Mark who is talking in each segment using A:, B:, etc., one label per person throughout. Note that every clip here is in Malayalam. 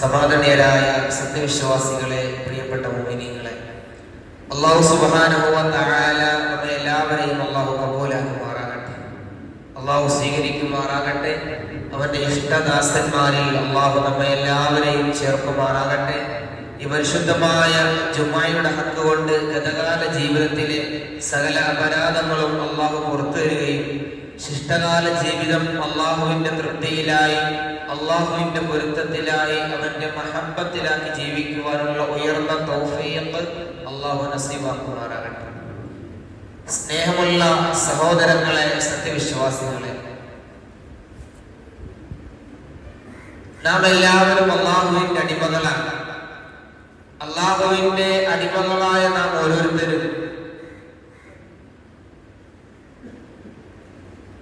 A: സമാധാനരായ സത്യവിശ്വാസികളെ പ്രിയപ്പെട്ട മോമിനികളെ അള്ളാഹു സുബാനുഭവ എല്ലാവരെയും അള്ളാഹു കബോലാക്കുമാറാകട്ടെ. അള്ളാഹു സ്വീകരിക്കുമാറാകട്ടെ. അവന്റെ ഇഷ്ടദാസന്മാരിൽ അള്ളാഹു നമ്മെ എല്ലാവരെയും ചേർക്കുമാറാകട്ടെ. ഈ പരിശുദ്ധമായ ജുമായുടെ ഹക്ക് കൊണ്ട് ഗതകാല ജീവിതത്തിലെ സകല അപരാധങ്ങളും അള്ളാഹു പുറത്തു വരികയും ശിഷ്ടകാല ജീവിതം അള്ളാഹുവിന്റെ തൃപ്തിയിലായി അള്ളാഹുവിന്റെ പൊരുത്തത്തിലായി അവന്റെ മഹബത്തിലാക്കി ജീവിക്കുവാനുള്ള ഉയർന്ന തൗഫീഖ് അള്ളാഹു നസീബാക്കുമാറാകട്ടെ. സ്നേഹമുള്ള സഹോദരങ്ങളെ സത്യവിശ്വാസികളെ നാം എല്ലാവരും അള്ളാഹുവിന്റെ അടിമകളാണ്. അള്ളാഹുവിന്റെ അടിമകളായ നാം ഓരോരുത്തരും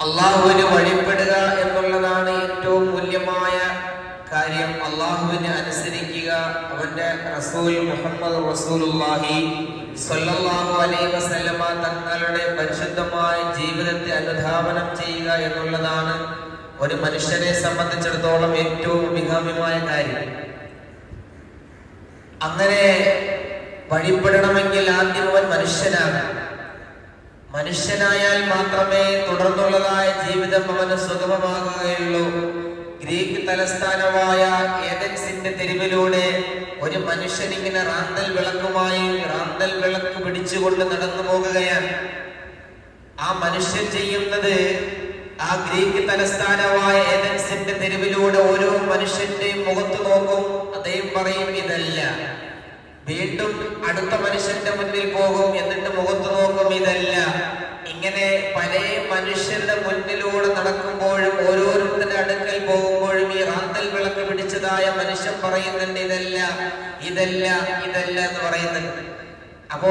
A: അള്ളാഹുവിന് വഴിപ്പെടുക എന്നുള്ളതാണ് ഏറ്റവും മൂല്യമായ കാര്യം. അള്ളാഹുവിനെ അനുസരിക്കുക. അവന്റെ റസൂൽ മുഹമ്മദ് റസൂലുള്ളാഹി സ്വല്ലല്ലാഹു അലൈഹി വസല്ലമ തങ്ങളുടെ പരിശുദ്ധമായ ജീവിതത്തെ അനുധാവനം ചെയ്യുക എന്നുള്ളതാണ് ഒരു മനുഷ്യനെ സംബന്ധിച്ചിടത്തോളം ഏറ്റവും അഭികാമ്യമായ കാര്യം. അങ്ങനെ വഴിപ്പെടണമെങ്കിൽ ആദ്യം അവൻ മനുഷ്യനാണ്. മനുഷ്യനായാൽ മാത്രമേ തുടർന്നുള്ളതായ ജീവിതം അവന് സുഗമമാകുകയുള്ളൂ. ഗ്രീക്ക് തലസ്ഥാനമായ ഏതൻസിന്റെ തെരുവിലൂടെ ഒരു മനുഷ്യൻ ഇങ്ങനെ റാന്തൽ വിളക്കുമായി റാന്തൽ വിളക്ക് പിടിച്ചുകൊണ്ട് നടന്നു പോകുകയാണ്. ആ മനുഷ്യൻ ചെയ്യുന്നത് ആ ഗ്രീക്ക് തലസ്ഥാനമായ ഏതൻസിന്റെ തെരുവിലൂടെ ഓരോ മനുഷ്യന്റെയും മുഖത്ത് നോക്കും അദ്ദേഹം പറയും ഇതല്ല. വീണ്ടും അടുത്ത മനുഷ്യന്റെ മുന്നിൽ പോകും എന്നിട്ട് മുഖത്ത് നോക്കും ഇതല്ല. ഇങ്ങനെ പല മനുഷ്യരുടെ മുന്നിലൂടെ നടക്കുമ്പോഴും ഓരോരുത്തരുടെ അടുക്കൽ പോകുമ്പോഴും ഈ റാന്തൽ വിളക്ക് പിടിച്ചതായ മനുഷ്യൻ പറയുന്നുണ്ട് ഇതല്ല ഇതല്ല ഇതല്ല എന്ന് പറയുന്നുണ്ട്. അപ്പോ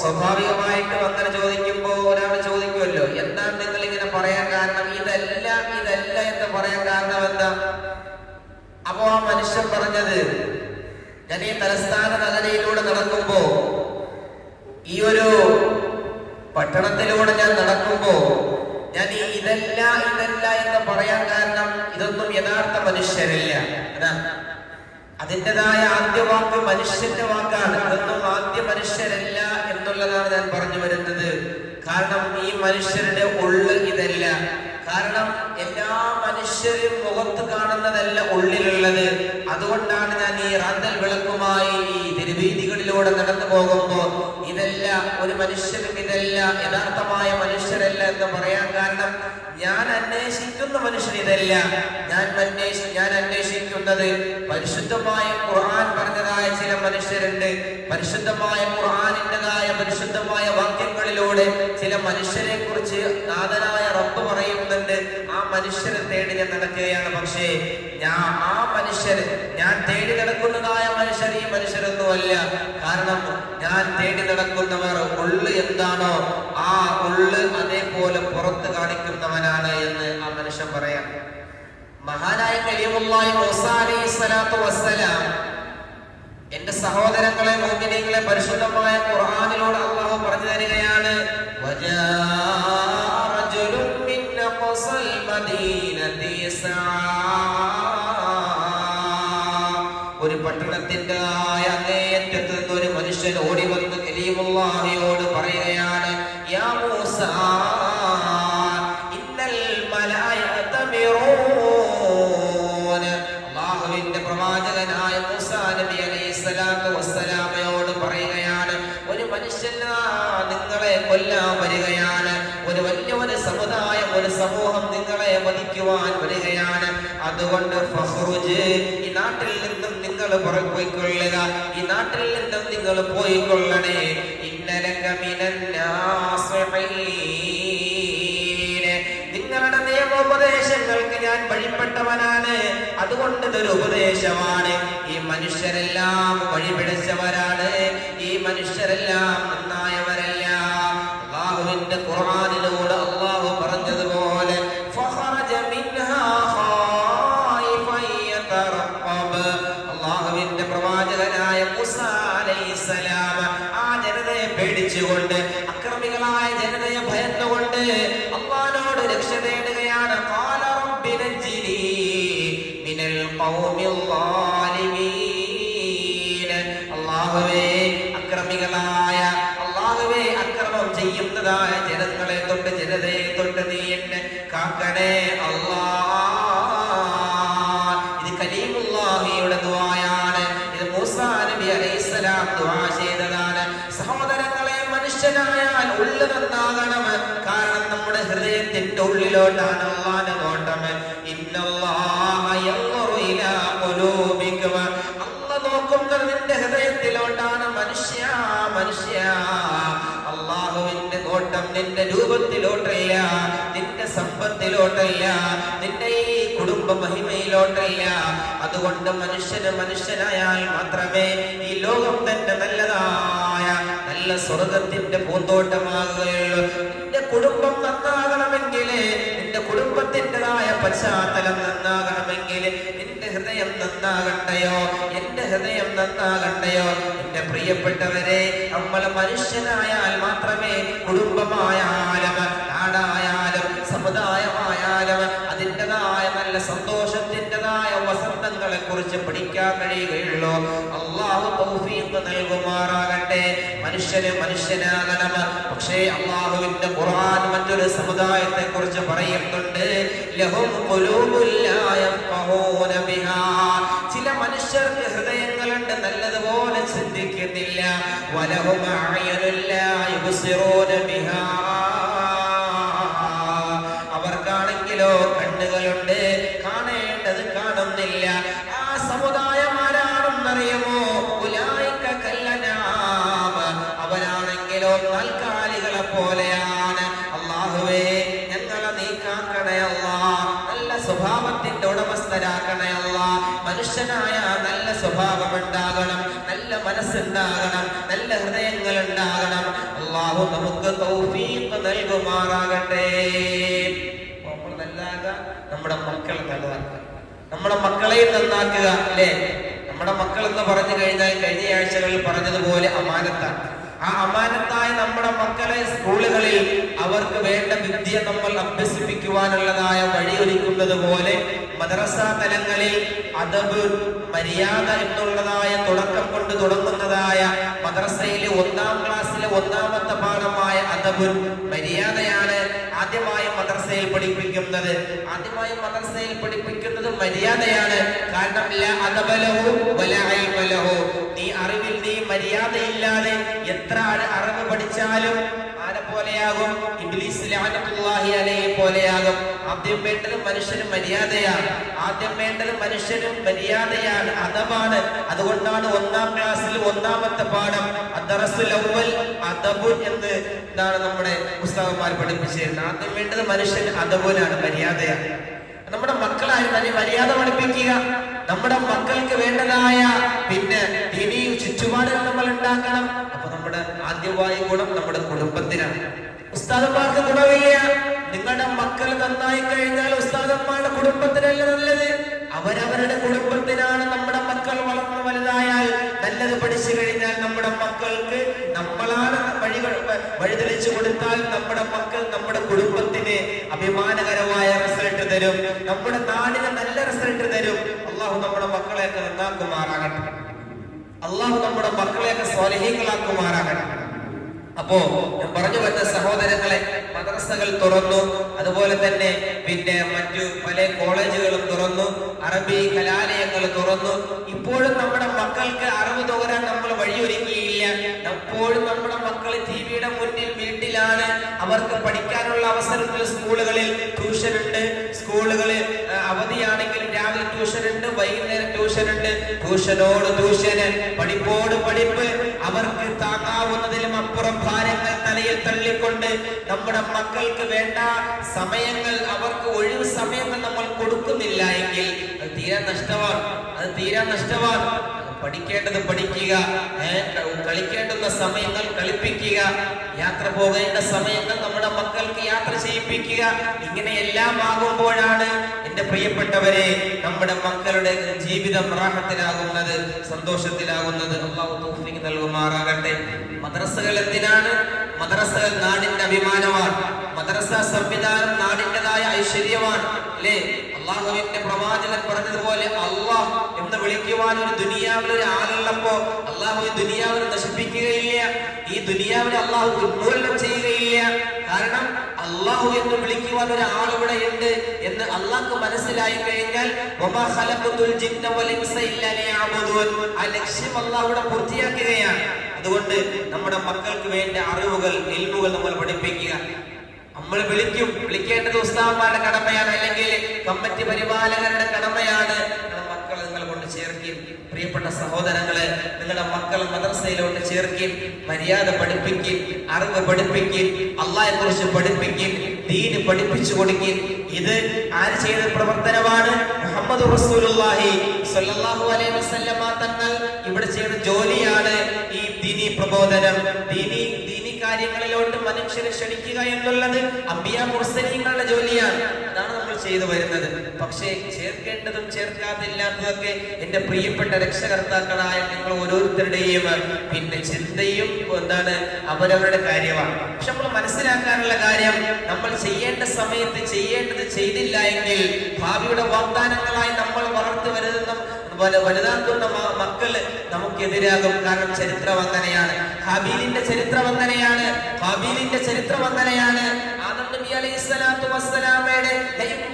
A: സ്വാഭാവികമായിട്ടും അങ്ങനെ ചോദിക്കുമ്പോ ഒരാൾ ചോദിക്കുമല്ലോ എന്താണ് നിങ്ങൾ ഇങ്ങനെ പറയാൻ കാരണം? ഇതല്ല ഇതല്ല എന്ന് പറയാൻ കാരണം എന്താ? അപ്പോ ആ മനുഷ്യൻ പറഞ്ഞത് ഞാൻ ഈ തലസ്ഥാന നഗരയിലൂടെ നടക്കുമ്പോ ഈ ഒരു പട്ടണത്തിലൂടെ ഞാൻ നടക്കുമ്പോ ഞാൻ ഈ ഇതല്ല ഇതല്ല എന്ന് പറയാൻ കാരണം ഇതൊന്നും യഥാർത്ഥ മനുഷ്യരില്ല. അതാ. അതിന്റെതായ ആദ്യ വാക്ക് മനുഷ്യന്റെ വാക്കാണ്. ഇതൊന്നും ആദ്യ മനുഷ്യരല്ല എന്നുള്ളതാണ് ഞാൻ പറഞ്ഞു വരുന്നത്. കാരണം ഈ മനുഷ്യരുടെ ഉള്ള് ഇതല്ല. കാരണം എല്ലാ മനുഷ്യരും മുഖത്ത് കാണുന്നതല്ല ഉള്ളിലുള്ളത്. അതുകൊണ്ടാണ് ഞാൻ ഈ റാന്തൽ വിളക്കുമായി ഈ തിരുവീതികളിലൂടെ നടന്നു പോകുമ്പോൾ ഇതല്ല ഒരു മനുഷ്യരും ഇതല്ല യഥാർത്ഥമായ മനുഷ്യരല്ല എന്ന് പറയാൻ കാരണം ഞാൻ അന്വേഷിക്കുന്ന മനുഷ്യൻ ഇതല്ല. ഞാൻ അന്വേഷി ഞാൻ അന്വേഷിക്കുന്നത് പരിശുദ്ധമായ ഖുർആൻ പറഞ്ഞതായ ചില മനുഷ്യരുണ്ട്. പരിശുദ്ധമായ ഖുർആനിന്റെതായ പരിശുദ്ധമായ വാക്യങ്ങളിലൂടെ ചില മനുഷ്യരെ കുറിച്ച് നാഥനായ റബ്ബ് പറയുന്നുണ്ട് ആ മനുഷ്യരെ തേടി ഞാൻ നടക്കുകയാണ്. പക്ഷേ ഞാൻ ആ മനുഷ്യർ ഞാൻ തേടി നടക്കുന്നതായ മനുഷ്യർ ഈ മനുഷ്യരൊന്നുമല്ല. കാരണം ഞാൻ തേടി നടക്കുന്നവർ ഉള്ളു എന്താണോ ആ ഉള്ളു അതേപോലെ പുറത്ത് കാണിക്കുന്നവനാണ് എന്ന് ആ മനുഷ്യൻ പറയാം. മഹാനായ വസ്സലാം എന്റെ സഹോദരങ്ങളെ മോഹിനികളെ പരിശുദ്ധമായ ഖുർആാനിലൂടെ അള്ളാഹു പറഞ്ഞു തരികയാണ്. يا വധിക്കുവാൻ വരികയാണ്. അതുകൊണ്ട് ഈ നാട്ടിൽ നിന്നും നിങ്ങൾ പോയിക്കൊള്ളുക ഈ നാട്ടിൽ നിന്നും നിങ്ങൾ പോയിക്കൊള്ളണേ. നിങ്ങളുടെ നിയമോപദേശങ്ങൾക്ക് ഞാൻ വഴിപ്പെട്ടവനാണ്. അതുകൊണ്ട് ഇതൊരു ഉപദേശമാണ്. ഈ മനുഷ്യരെല്ലാം വഴിപിടിച്ചവരാണ്. ഈ മനുഷ്യരെല്ലാം നന്നായവരല്ല. അള്ളാഹുവിന്റെ ഖുർആനിലൂടെ അള്ളാഹു ഉള്ളിലോട്ടാണ് അള്ളാന്റെ നോട്ടം അല്ല നോക്കുന്നത് നിന്റെ ഹൃദയത്തിലോട്ടാണ് മനുഷ്യ മനുഷ്യ. അള്ളാഹുവിന്റെ നോട്ടം നിന്റെ രൂപത്തിലോട്ടല്ല നിന്റെ സമ്പത്തിലോട്ടല്ല നിന്റെ ഈ കുടുംബ മഹിമയിലോട്ടല്ല. അതുകൊണ്ട് മനുഷ്യന് മനുഷ്യനായാൽ മാത്രമേ ഈ ലോകം തന്നെ നല്ലതായ നല്ല സ്വർഗത്തിന്റെ പൂന്തോട്ടമാകുകയുള്ളൂ. കുടുംബം നന്നാകണമെങ്കിൽ നിന്റെ കുടുംബത്തിന്റെതായ പശ്ചാത്തലം നന്നാകണമെങ്കിൽ നിന്റെ ഹൃദയം നന്നാകണ്ടയോ? എന്റെ ഹൃദയം നന്നാകണ്ടയോ? എന്റെ പ്രിയപ്പെട്ടവരെ നമ്മൾ മനുഷ്യനായാൽ മാത്രമേ കുടുംബമായാലും നാടായാലും സമുദായമായാലും അതിന്റെതായ നല്ല സന്തോഷത്തിന്റെതായ വസന്തങ്ങളെ കുറിച്ച് പഠിക്കാൻ കഴിയുകയുള്ളൂ. അള്ളാഹു തൗഫീഖ് നൽകുമാറാകട്ടെ. മനുഷ്യന് മനുഷ്യനാകണം പക്ഷേ അള്ളാഹുവിന്റെ ഖുർആൻ മറ്റൊരു സമുദായത്തെ കുറിച്ച് പറയുന്നുണ്ട്. ലഹും ചില മനുഷ്യർക്ക് ഹൃദയങ്ങളുണ്ട് നല്ലതുപോലെ ചിന്തിക്കുന്നില്ല. വലഹും ബിഹാ. മനസ്സുണ്ടാകണം. നല്ല ഹൃദയങ്ങൾ ഉണ്ടാകണം അള്ളാഹു നമുക്ക് തൗഫീഖ് നൽകുമാറാകട്ടെ. നമ്മുടെ മക്കളെ നല്ലതാക്കുക നമ്മുടെ മക്കളെയും നന്നാക്കുക അല്ലേ? നമ്മുടെ മക്കൾ എന്ന് പറഞ്ഞു കഴിഞ്ഞാൽ കഴിഞ്ഞ ആഴ്ചകളിൽ പറഞ്ഞതുപോലെ അമാനത്താണ്. ആ അമാനത്തായ നമ്മുടെ മക്കളെ സ്കൂളുകളിൽ അവർക്ക് വേണ്ട വിദ്യ നമ്മൾ അഭ്യസിപ്പിക്കുവാനുള്ളതായ വഴിയൊരുക്കുന്നത് പോലെ മദ്രസ തലങ്ങളിൽ അതബ് മര്യാദ എന്നുള്ളതായ തുടക്കം കൊണ്ട് തുടങ്ങുന്നതായ മദ്രസയിലെ ഒന്നാം ക്ലാസ്സിലെ ഒന്നാമത്തെ പാഠമായ അതബ് മര്യാദയാണ് ആദ്യമായി മദ്രസയിൽ പഠിപ്പിക്കുന്നത്. ആദ്യമായി മദ്രസയിൽ പഠിപ്പിക്കുന്നത് മര്യാദയാണ്. കാരണം നീ അറിവിൽ നീ മര്യാദയില്ലാതെ എത്ര അറി- അറിവ് പഠിച്ചാലും ആരെ പോലെയാകും? ഇംഗ്ലീഷ് ലഅനത്തുല്ലാഹി അലൈഹി പോലെയാകും. ആദ്യം വേണ്ടത് മനുഷ്യന് മര്യാദയാണ്. ആദ്യം വേണ്ടത് മനുഷ്യനും മര്യാദയാണ് അതമാണ്. അതുകൊണ്ടാണ് ഒന്നാം ക്ലാസ്സിൽ ഒന്നാമത്തെ പാഠം അദ്ദറസുൽ അവ്വൽ അദബു എന്ന് ഇതാണ് നമ്മുടെ പുസ്തകന്മാർ പഠിപ്പിച്ചിരുന്നത്. ആദ്യം വേണ്ടത് മനുഷ്യന് അദബുനാണ് മര്യാദയാണ്. നമ്മുടെ മക്കളായി തന്നെ മര്യാദ പഠിപ്പിക്കുക. നമ്മുടെ മക്കൾക്ക് വേണ്ടതായ പിന്നെ ഇനിയും ചുറ്റുപാടുകൾ നമ്മൾ ഉണ്ടാക്കണം. ആദ്യമായ ഗുണം നമ്മുടെ കുടുംബത്തിനാണ്. ഉസ്താദന്മാർക്ക് ഗുണമില്ല. നിങ്ങളുടെ മക്കൾ നന്നായി കഴിഞ്ഞാൽ ഉസ്താദന്മാരുടെ കുടുംബത്തിനല്ല നല്ലത്? അവരവരുടെ കുടുംബത്തിനാണ് നമ്മുടെ മക്കൾ വളർന്നു വലുതായാൽ നല്ലത് പഠിച്ചു കഴിഞ്ഞാൽ നമ്മുടെ മക്കൾക്ക് നമ്മളാണ് വഴി വഴിതെളിച്ചു കൊടുത്താൽ നമ്മുടെ മക്കൾ നമ്മുടെ കുടുംബത്തിന് അഭിമാനകരമായ റിസൾട്ട് തരും. നമ്മുടെ നാടിന് നല്ല റിസൾട്ട് തരും. അള്ളാഹു നമ്മുടെ മക്കളെയൊക്കെ സ്വാലഹീങ്ങളാക്കുമാറാകട്ടെ അപ്പോ പറഞ്ഞു വന്ന സഹോദരങ്ങളെ മദ്രസകൾ തുറന്നു. അതുപോലെ തന്നെ പിന്നെ മറ്റു പല കോളേജുകളും തുറന്നു. അറബി കലാലയങ്ങൾ തുറന്നു. ഇപ്പോഴും നമ്മുടെ മക്കൾക്ക് അറിവ് തോരാൻ നമ്മൾ വഴിയൊരുക്കിയില്ല എപ്പോഴും നമ്മുടെ മക്കൾ ടി വിയുടെ മുന്നിൽ വീട്ടിലാണ് അവർക്ക് പഠിക്കാനുള്ള അവസരത്തിൽ സ്കൂളുകളിൽ ട്യൂഷൻ ഉണ്ട് സ്കൂളുകളിൽ അവധിയാണെങ്കിലും രാവിലെ ട്യൂഷൻ ഉണ്ട് വൈകുന്നേരം ട്യൂഷൻ ഉണ്ട് ട്യൂഷനോട് ട്യൂഷന് പഠിപ്പോട് പഠിപ്പ് അവർക്ക് താങ്ങാവുന്നതിലും അപ്പുറം ഭാരങ്ങൾ തലയിൽ തള്ളിക്കൊണ്ട് നമ്മുടെ മക്കൾക്ക് വേണ്ട സമയങ്ങൾ അവർക്ക് ഒഴിവ് സമയങ്ങൾ നമ്മൾ കൊടുക്കുന്നില്ല എങ്കിൽ അത് തീരാ നഷ്ടമാണ്. അത് തീരാ നഷ്ടമാണ്. പഠിക്കേണ്ടത് പഠിക്കുക കളിക്കേണ്ടുന്ന സമയങ്ങൾ കളിപ്പിക്കുക യാത്ര പോകേണ്ട സമയങ്ങൾ നമ്മുടെ മക്കൾക്ക് യാത്ര ചെയ്യിപ്പിക്കുക ഇങ്ങനെയെല്ലാം ആകുമ്പോഴാണ് എന്റെ പ്രിയപ്പെട്ടവരെ നമ്മുടെ മക്കളുടെ ജീവിതം റാഹത്തിലാകുന്നത് സന്തോഷത്തിലാകുന്നത്. അള്ളാഹു നൽകുമാറാകട്ടെ. മദ്രസകൾ എന്തിനാണ്? മദ്രസകൾ നാടിന്റെ അഭിമാനമാണ്. മദ്രസ സംവിധാനം നാടിന്റെതായ ഐശ്വര്യമാണ് അല്ലേ? അള്ളാഹുവിന്റെ പ്രവാചകൻ പറഞ്ഞതുപോലെ അള്ളാഹ് എന്ന് വിളിക്കുവാൻ ഒരു ദുനിയാവിൽ ഒരു ആളുള്ളപ്പോ അള്ളാഹു ഈ ദുനിയാവിനെ നശിപ്പിക്കുകയില്ല. ഈ ദുനിയാവിനെ അള്ളാഹു ഉന്മൂലനം ചെയ്യുകയില്ല. കാരണം അള്ളാഹു എന്ന് വിളിക്കുവാൻ ഒരു ആളിവിടെ ഉണ്ട് എന്ന് അള്ളാഹ്ക്ക് മനസ്സിലായി കഴിഞ്ഞാൽ. ആ ലക്ഷ്യം അള്ളാഹു ഇവിടെ പൂർത്തിയാക്കുകയാണ്. അതുകൊണ്ട് നമ്മുടെ മക്കൾക്ക് വേണ്ട അറിവുകൾ എൽമുകൾ നമ്മൾ പഠിപ്പിക്കുക. നമ്മൾ വിളിക്കും. വിളിക്കേണ്ടത് ഉസ്താവന്മാരുടെ കടമയാണ്. അല്ലെങ്കിൽ കമ്മിറ്റി പരിപാലകരുടെ കടമയാണ്. മക്കളെ കൊണ്ട് ചേർക്കും. പ്രിയപ്പെട്ട സഹോദരങ്ങളെ നിങ്ങളുടെ മക്കളെ മദ്രസയിലോട്ട് ചേർക്കും. മര്യാദ പഠിപ്പിക്കും. അറിവ് പഠിപ്പിക്കും. അള്ളാഹെ കുറിച്ച് പഠിപ്പിക്കും. ദീന് പഠിപ്പിച്ചു കൊടുക്കും. ഇത് ആര് ചെയ്ത പ്രവർത്തനമാണ്? മുഹമ്മദ് റസൂലുള്ളാഹി സ്വല്ലല്ലാഹു അലൈഹി വസല്ലമ തങ്ങൾ ഇവിടെ ചെയ്ത ജോലിയാണ് ഈ ദീനി പ്രബോധനം. ദീനി ദീനി കാര്യങ്ങളിലോട്ട് മനുഷ്യരെ ക്ഷണിക്കുക എന്നുള്ളത് അമ്പിയ മുർസലീങ്ങളുടെ ജോലിയാണ്. ചെയ്തു വരുന്നത്. പക്ഷേ ചേർക്കേണ്ടതും ചേർക്കാതില്ലാത്തതൊക്കെ എന്റെ പ്രിയപ്പെട്ട രക്ഷകർത്താക്കളായ നിങ്ങൾ ഓരോരുത്തരുടെയും പിന്നെ ചിന്തയും എന്താണ് അവരവരുടെ കാര്യമാണ്. പക്ഷെ നമ്മൾ മനസ്സിലാക്കാനുള്ള കാര്യം നമ്മൾ ചെയ്യേണ്ട സമയത്ത് ചെയ്യേണ്ടത് ചെയ്തില്ല എങ്കിൽ ഭാവിയുടെ വാഗ്ദാനങ്ങളായി നമ്മൾ വളർത്തി വരുന്ന വല- വലുതാക്കുന്ന മക്കൾ നമുക്കെതിരാകും. കാരണം ചരിത്രം അങ്ങനെയാണ് ഹബീലിന്റെ ചരിത്രം അങ്ങനെയാണ് ഹബീലിന്റെ ചരിത്രം അങ്ങനെയാണ് ആദം നബി അലൈഹി സ്വലാത്തു വസ്സലാമയുടെ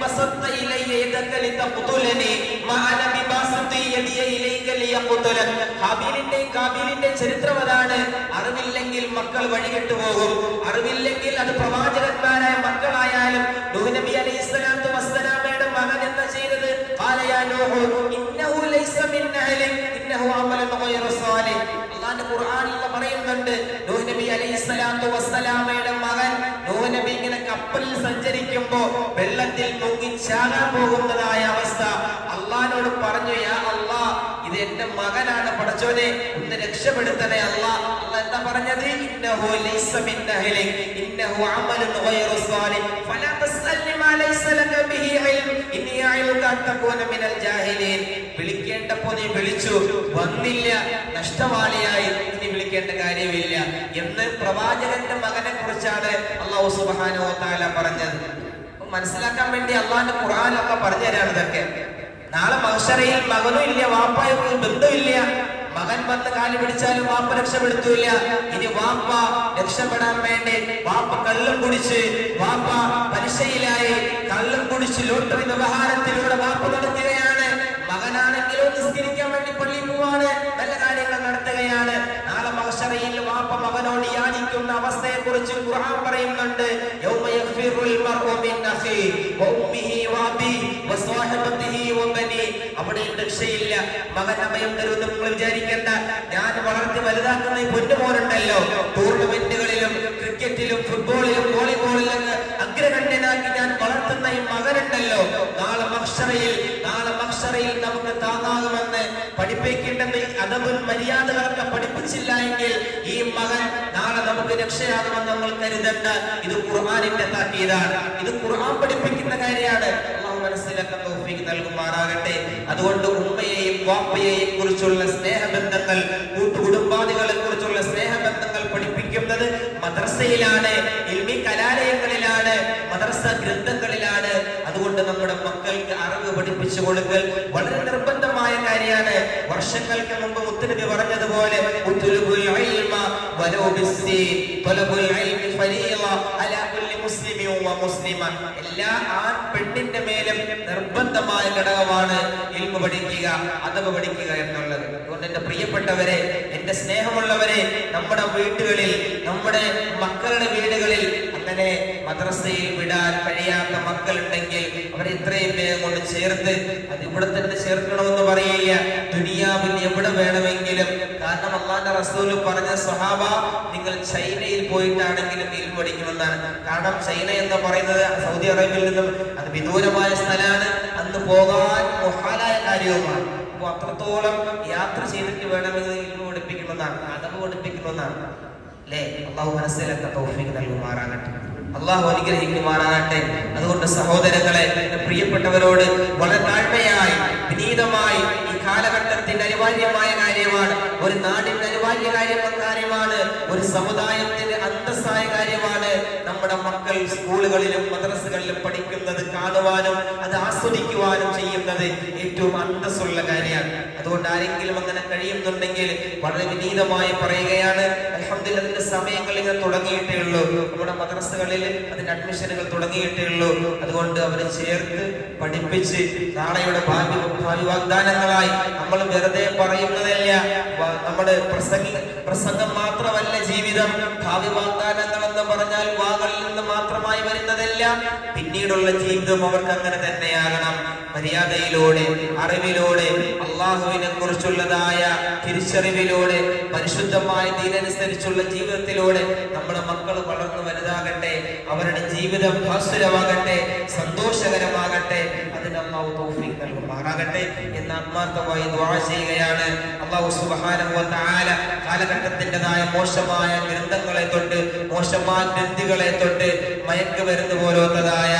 A: "ലഇൻ ബസത്ത ഇലയ്യ യദക ലിതഖ്തുലനി മാ അന ബിബാസത്തി യദിയ ഇലൈക ലിയഖ്തുലൻ." ഹബീലിന്റെയും കാബീലിന്റെയും ചരിത്രം അതാണ് അറിവില്ലെങ്കിൽ മക്കൾ വഴികെട്ടു പോകും അറിവില്ലെങ്കിൽ അത് പ്രവാചകന്മാരായ മക്കളായാലും നൂഹ് നബി അലൈഹി സ്വലാത്തു വസ്സലാമയുടെ മകൻ എന്താ ചെയ്തത് قال يا نوح إنه ليس من أهلك إنه عمل غير صالح അള്ളാന്റെ ഖുർആനിൽ പറയുന്നുണ്ട് നൂഹ് നബി അലൈഹി സ്വലാത്തു വസ്സലാമയുടെ കപ്പലിൽ സഞ്ചരിക്കുമ്പോ വെള്ളത്തിൽ മുങ്ങി ചാകാൻ പോകുന്നതായ അവസ്ഥ. അള്ളാനോട് പറഞ്ഞു യാ അള്ളാ ഇത് എന്റെ മകനാണ്. പടച്ചോനെ ഒന്ന് രക്ഷപ്പെടുത്തണേ അള്ളാ. അല്ല എന്താ പറഞ്ഞത്? ഇന്നഹു ലൈസ ഇന്നഹു ഗൈറു സാലിഹ്. ലക ബിഹി ഇന്നി മിനൽ നീ വിളിച്ചു. വന്നില്ല. നഷ്ടവാളിയായി. ഇനി വിളിക്കേണ്ട കാര്യമില്ല. എന്ന് പ്രവാചകന്റെ മകനെ കുറിച്ചാണ് അള്ളാഹു തആല പറഞ്ഞത്. മനസ്സിലാക്കാൻ വേണ്ടി അള്ളാഹിന്റെ ഖുറാനൊക്കെ പറഞ്ഞു തരാണ് ഇതൊക്കെ. നാളെ മഹ്ഷറയിൽ മകനും ഇല്ല വാപ്പായും ബന്ധമില്ല മകൻ വന്ന് കാലി പിടിച്ചാലും വാപ്പ രക്ഷപ്പെടുത്തൂല ഇനി വാപ്പ രക്ഷപ്പെടാൻ വേണ്ടി വാപ്പ കള്ളും കുടിച്ച് വാപ്പ പലിശയിലായി കള്ളും കുടിച്ച് ലോട്ടറി വ്യവഹാരത്തിലൂടെ വാപ്പ നടത്തുകയാണ് മകനാണെങ്കിലും നിസ്കരിക്കാൻ വേണ്ടി പള്ളിയിൽ പോവാണ്. നല്ല കാര്യങ്ങൾ നടത്തുകയാണ്. നാളെ മഹ്ശറയിൽ വാപ്പ മകനോട് യാചിക്കുന്ന അവസ്ഥയെ കുറിച്ച് ഖുർആൻ പറയുന്നുണ്ട്. യൗമ യഗ്ഫിറുൽ മർഉ മിൻ അഖി വ ഉമ്മിഹി വ അബി വ വ ബനി അവിടെ രക്ഷയില്ല. മകൻ അഭയം തരുമെന്ന് നിങ്ങൾ വിചാരിക്കേണ്ട. ഞാൻ വളർത്തി വലുതാക്കുന്ന ഈ പൊന്നുമോനുണ്ടല്ലോ ടൂർണമെന്റുകളിലും ക്രിക്കറ്റിലും ഫുട്ബോളിലും വോളിബോളിലും അഗ്രഗണ്യനാക്കി ഞാൻ വളർത്തുന്ന ഈ മകനുണ്ടല്ലോ. നാളെ മക്ഷറയിൽ നാളെ മക്ഷറയിൽ നമുക്ക് താങ്ങാകുമെന്ന് പഠിപ്പിക്കേണ്ടത് അതവും മര്യാദകളൊക്കെ പഠിപ്പിച്ചില്ല എങ്കിൽ ഈ മകൻ നാളെ നമുക്ക് രക്ഷയാകുമെന്ന് നമ്മൾ കരുതണ്ട. ഇത് ഖുർആാനിന്റെ താക്കീതാണ്. ഇത് ഖുർആൻ പഠിപ്പിക്കുന്ന കാര്യമാണ്. അള്ളാഹു തൗഫീഖ് നൽകുമാറാകട്ടെ. അതുകൊണ്ട് ഉമ്മയെയും വാപ്പയെയും കുറിച്ചുള്ള സ്നേഹബന്ധങ്ങൾ കൂട്ടുകുടുംബാദികളെ കുറിച്ചുള്ള സ്നേഹബന്ധങ്ങൾ പഠിപ്പിക്കുന്നത് മദ്രസയിലാണ് ഇൽമി കലാലയങ്ങളിലാണ് മദ്രസ ഗ്രന്ഥങ്ങളിലാണ്. അതുകൊണ്ട് നമ്മുടെ മക്കൾക്ക് അറിവ് പഠിപ്പിച്ചു കൊടുക്കൽ വളരെ നിർബന്ധമായ കാര്യമാണ് വർഷങ്ങൾക്ക് മുമ്പ് മുത്തുനബി പറഞ്ഞതുപോലെ. എല്ലാ ആൺ പെണ്ണിന്റെ മേലും നിർബന്ധമായ ഘടകമാണ് ഇൽമ പഠിക്കുക അതവ് പഠിക്കുക എന്നുള്ളത് അതുകൊണ്ട് എന്റെ പ്രിയപ്പെട്ടവരെ എന്റെ സ്നേഹമുള്ളവരെ നമ്മുടെ വീടുകളിൽ നമ്മുടെ മക്കളുടെ വീടുകളിൽ അങ്ങനെ മദ്രസയിൽ വിടാൻ കഴിയാത്ത മക്കളുണ്ടെങ്കിൽ അവരെ ഇത്രയും വേഗം കൊണ്ട് ചേർത്ത് അത് ഇവിടെ തന്നെ ചേർക്കണമെന്ന് പറയുക ദുനിയാവിൽ എവിടെ വേണമെങ്കിലും. കാരണം അള്ളാന്റെ റസൂൽ പറഞ്ഞ സ്വഹാബ നിങ്ങൾ ചൈനയിൽ പോയിട്ടാണെങ്കിലും ഇൽമ പഠിക്കുമെന്നാണ് കാരണം ചൈന എന്ന് പറയുന്നത് സൗദി അറേബ്യയിൽ നിന്നും അത് വിദൂരമായ സ്ഥലമാണ്. അന്ന് പോകാൻ മൊഹാലായ കാര്യവുമാണ്. അപ്പോൾ അത്രത്തോളം യാത്ര ചെയ്തിട്ട് വേണമെങ്കിൽ ഇൽമ പഠിപ്പിക്കണമെന്നാണ്. അതവ് പഠിപ്പിക്കണമെന്നാണ്. അല്ലേ? അള്ളാഹു മനസ്സിലൊക്കെ തോഫിക്ക് നൽകുമാറാകട്ടെ. അള്ളാഹു അനുഗ്രഹിക്കുമാറാകട്ടെ. അതുകൊണ്ട് സഹോദരങ്ങളെ പ്രിയപ്പെട്ടവരോട് വളരെ താഴ്മയായി വിനീതമായി ഈ കാലഘട്ടത്തിന്റെ അനിവാര്യമായ കാര്യമാണ്. ഒരു നാടിന്റെ അനിവാര്യ കാര്യമാണ്. ഒരു സമുദായത്തിന്റെ നമ്മുടെ മക്കൾ സ്കൂളുകളിലും മദ്രസകളിലും പഠിക്കുന്നത് കാണുവാനും അത് ആസ്വദിക്കുവാനും ചെയ്യുന്നത് ഏറ്റവും അന്തസ്സുള്ള കാര്യമാണ്. അതുകൊണ്ട് ആരെങ്കിലും അങ്ങനെ കഴിയുന്നുണ്ടെങ്കിൽ വളരെ വിനീതമായി പറയുകയാണ് അൽഹംദുലില്ലാ സമയങ്ങളിൽ തുടങ്ങിയിട്ടേ ഉള്ളൂ. നമ്മുടെ മദ്രസകളിൽ അതിന്റെ അഡ്മിഷനുകൾ തുടങ്ങിയിട്ടേ ഉള്ളൂ. അതുകൊണ്ട് അവരെ ചേർത്ത് പഠിപ്പിച്ച് നാളെയുടെ ഭാവി ഭാവി വാഗ്ദാനങ്ങളായി നമ്മൾ വെറുതെ പറയുന്നതല്ല. നമ്മുടെ പ്രസംഗ പ്രസംഗം മാത്രമല്ല ജീവിതം. ഭാവി വാഗ്ദാനങ്ങൾ എന്ന് പറഞ്ഞാൽ വരുന്നതല്ല പിന്നീടുള്ള ജീവിതം അവർക്ക് അങ്ങനെ തന്നെയാകണം. മര്യാദയിലൂടെ അറിവിലൂടെ അള്ളാഹുവിനെ കുറിച്ചുള്ളതായ തിരിച്ചറിവിലൂടെ പരിശുദ്ധമായ തീരനുസരിച്ചുള്ള ജീവിതത്തിലൂടെ നമ്മുടെ മക്കൾ വളർന്നു വലുതാകട്ടെ അവരുടെ ജീവിതം ഭാസുരമാകട്ടെ സന്തോഷകരമാകട്ടെ അതിന് അള്ളാഹു തൗഫീഖ് നൽകുമാറാകട്ടെ എന്ന് ആത്മാർത്ഥമായി ദ്വാ ചെയ്യുകയാണ്. അള്ളാഹു തആല കാലഘട്ടത്തിന്റെതായ മോശമായ ഗ്രന്ഥങ്ങളെ തൊട്ട് മോശമായ ഗ്രന്ഥികളെ തൊട്ട് മയക്കുമരുന്ന് പോലോത്തതായ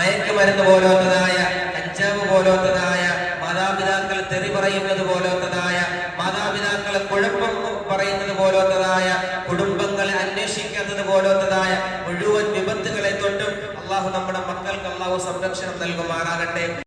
A: മയക്കുമരുന്ന് പോലോത്തതായ കഞ്ചാവ് പോലോത്തതായ മാതാപിതാക്കൾ തെറി പറയുന്നത് പോലോത്തതായ മാതാപിതാക്കളെ കുഴപ്പം പറയുന്നത് പോലോത്തതായ കുടുംബങ്ങളെ അന്വേഷിക്കുന്നത് പോലോത്തതായ മുഴുവൻ വിപത്തുകളെ തൊട്ടും അള്ളാഹു നമ്മുടെ മക്കൾക്ക് അള്ളാഹു സംരക്ഷണം നൽകുമാറാകട്ടെ.